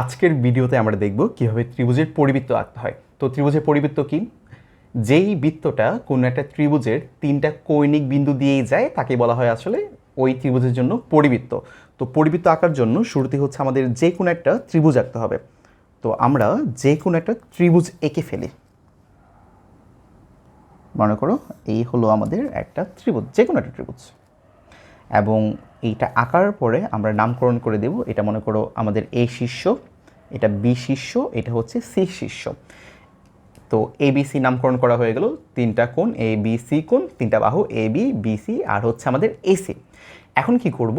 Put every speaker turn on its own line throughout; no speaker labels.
আজকের ভিডিওতে আমরা দেখব কীভাবে ত্রিভুজের পরিবৃত্ত আঁকতে হয়। তো ত্রিভুজের পরিবৃত্ত কি? যেই বৃত্তটা কোনো একটা ত্রিভুজের তিনটা কৈনিক বিন্দু দিয়েই যায়, তাকে বলা হয় আসলে ওই ত্রিভুজের জন্য পরিবৃত্ত। তো পরিবৃত্ত আঁকার জন্য শুরুতে হচ্ছে আমাদের যে কোনো একটা ত্রিভুজ আঁকতে হবে। তো আমরা যে কোনো একটা ত্রিভুজ এঁকে ফেলি। মনে করো এই হলো আমাদের একটা ত্রিভুজ যে কোনো একটা ত্রিভুজ। এবং এইটা আঁকার পরে আমরা নামকরণ করে দেব। এটা মনে করো আমাদের এ শিষ্য এটা বি শিষ্য এটা হচ্ছে সি শিষ্য তো এ, বি, সি নামকরণ করা হয়ে গেল। তিনটা কোণ, এ, বি, সি কোণ, তিনটা বাহু, এ, বি বি, সি, আর হচ্ছে আমাদের এসি এখন কি করব?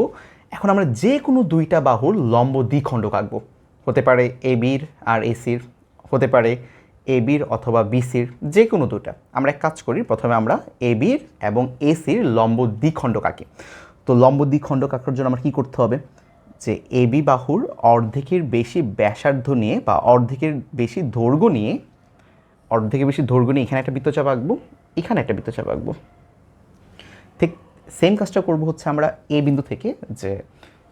এখন আমরা যে কোনো দুইটা বাহুর লম্ব দ্বিখণ্ডক আঁকবো। হতে পারে এ, বির আর এসির হতে পারে এ, বির অথবা বিসির যে কোনো দুটা আমরা এক কাজ করি, প্রথমে আমরা এ, বির এবং এসির লম্ব দ্বিখণ্ডক আঁকি। তো লম্ব দ্বিখণ্ডক আঁকার জন্য আমার কী করতে হবে? যে এ বি বাহুর অর্ধেকের বেশি ব্যাসার্ধ নিয়ে বা অর্ধেকের বেশি দৈর্ঘ্য নিয়ে, অর্ধেকের বেশি দৈর্ঘ্য নিয়ে এখানে একটা বৃত্তচাপ আঁকবো, এখানে একটা বৃত্তচাপ আঁকবো। ঠিক সেম কাজটা করব হচ্ছে আমরা এ বিন্দু থেকে, যে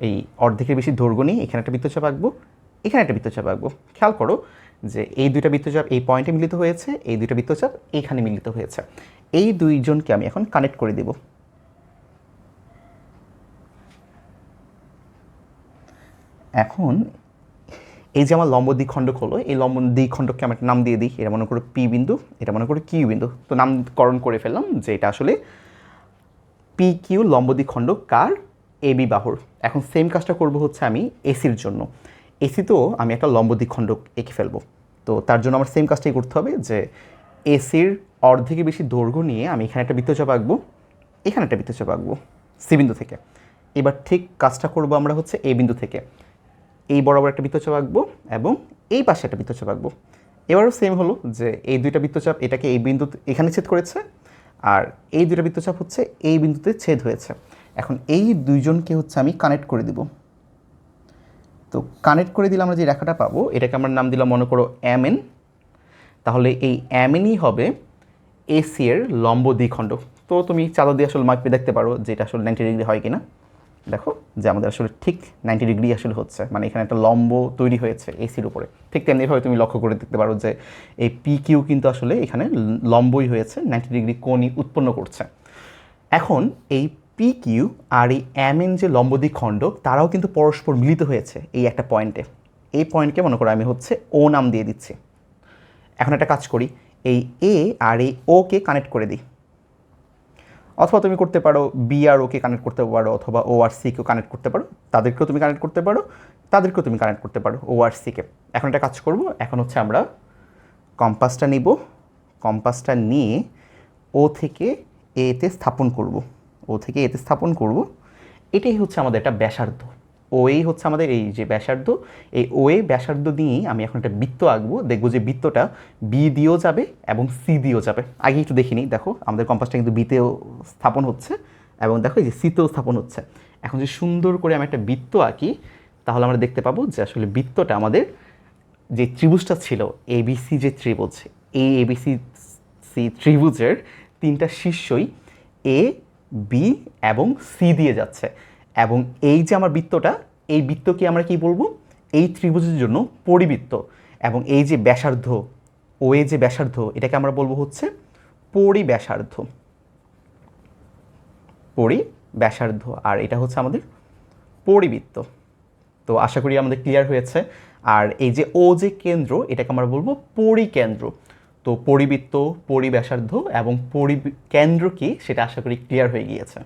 এই অর্ধেকের বেশি দৈর্ঘ্য নিয়ে এখানে একটা বৃত্তচাপ আঁকবো, এখানে একটা বৃত্তচাপ আঁকবো। খেয়াল করো যে এই দুইটা বৃত্তচাপ এই পয়েন্টে মিলিত হয়েছে, এই দুইটা বৃত্তচাপ এখানে মিলিত হয়েছে। এই দুইজনকে আমি এখন কানেক্ট করে দেব। এখন এই যে আমার লম্ব দ্বিখণ্ডক হলো, এই লম্ব দ্বিখণ্ডককে আমি একটা নাম দিয়ে দিই। এটা মনে করো পি বিন্দু, এটা মনে করো কিউ বিন্দু। তো নামকরণ করে ফেললাম যে এটা আসলে পি কিউ লম্ব দ্বিখণ্ডক কার এ বি বাহুর। এখন সেম কাজটা করব হচ্ছে আমি এসির জন্য। এসিতেও আমি একটা লম্ব দ্বিখণ্ডক এঁকে ফেলব। তো তার জন্য আমার সেম কাজটাই করতে হবে যে এসির অর্ধেকের বেশি দৈর্ঘ্য নিয়ে আমি এখানে একটা বৃত্তচাপ আঁকবো, এখানে একটা বৃত্তচাপ আঁকবো সি বিন্দু থেকে। এবার ঠিক কাজটা করব আমরা হচ্ছে এ বিন্দু থেকে। এই বরাবর একটা বৃত্তচাপ আঁকবো এবং এই পাশে একটা বৃত্তচাপ আঁকবো। এবারও সেম হলো যে এই দুইটা বৃত্তচাপ এটাকে এই বিন্দু এখানে ছেদ করেছে আর এই দুইটা বৃত্তচাপ হচ্ছে এই বিন্দুতে ছেদ হয়েছে। এখন এই দুইজনকে হচ্ছে আমি কানেক্ট করে দিব। তো কানেক্ট করে দিলে আমরা যে রেখাটা পাবো, এটাকে আমরা নাম দিলাম মনে করো এন তাহলে এই এনই হবে এসি এর লম্ব দ্বিখণ্ড। তো তুমি চাঁদা দিয়ে আসলে মাপে দেখতে পারো যে এটা আসলে নাইনটি ডিগ্রি হয় কিনা। দেখো যে আমাদের আসলে ঠিক নাইনটি ডিগ্রি আসলে হচ্ছে। মানে এখানে একটা লম্ব তৈরি হয়েছে এসির উপরে। ঠিক তেমনিভাবে তুমি লক্ষ্য করে দেখতে পারো যে এই পি কিউ কিন্তু আসলে এখানে লম্বই হয়েছে নাইনটি ডিগ্রি কোণই উৎপন্ন করছে। এখন এই পি কিউ আর এই এম এন যে লম্বদ্বি খণ্ডক, তারাও কিন্তু পরস্পর মিলিত হয়েছে এই একটা পয়েন্টে এই পয়েন্টকে মনে করো আমি হচ্ছে ও নাম দিয়ে দিচ্ছি। এখন একটা কাজ করি, এই এ আর এই ওকে কানেক্ট করে দিই। অথবা তুমি করতে পারো বি আর ওকে কানেক্ট করতে পারো অথবা ওআরসিকেও আর সিকেও কানেক্ট করতে পারো, তাদেরকেও তুমি কানেক্ট করতে পারো, তাদেরকেও তুমি কানেক্ট করতে পারো ওআরসিকে আর সিকে এখন একটা কাজ করব, এখন হচ্ছে আমরা কম্পাসটা নিব কম্পাসটা নিয়ে ও থেকে এতে স্থাপন করব ও থেকে এতে স্থাপন করব। এটাই হচ্ছে আমাদের একটা ব্যাসার্ধ। ওই হচ্ছে আমাদের এই যে ব্যাসার্ধ, এই ওয়ে ব্যাসার্ধ দিয়েই আমি এখন একটা বৃত্ত আঁকবো। দেখব যে বৃত্তটা বি দিয়েও যাবে এবং সি দিয়েও যাবে। আগে একটু দেখিনি দেখো, আমাদের কম্পাসটা কিন্তু বিতেও স্থাপন হচ্ছে এবং দেখো এই যে সিতেও স্থাপন হচ্ছে। এখন যে সুন্দর করে আমি একটা বৃত্ত আঁকি, তাহলে আমরা দেখতে পাবো যে আসলে বৃত্তটা আমাদের যে ত্রিভুজটা ছিল এবিসি যে ত্রিভুজ এই এবিসি সি ত্রিভুজের তিনটা শীর্ষই এ বি এবং সি দিয়ে যাচ্ছে। এবং এই যে আমার বৃত্তটা, এই বৃত্তকে আমরা কি বলব? এই ত্রিভুজের জন্য পরিবৃত্ত। এবং এই যে ব্যাসার্ধ, ও এই যে ব্যাসার্ধ, এটাকে আমরা বলব হচ্ছে পরিব্যাসার্ধ। পরি ব্যাসার্ধ আর এটা হচ্ছে আমাদের পরিবৃত্ত। তো আশা করি আমাদের ক্লিয়ার হয়েছে। আর এই যে ও যে কেন্দ্র, এটাকে আমরা বলব পরিকেন্দ্র। তো পরিবৃত্ত, পরিব্যাসার্ধ এবং পরি কেন্দ্র কি? সেটা আশা করি ক্লিয়ার হয়ে গিয়েছে।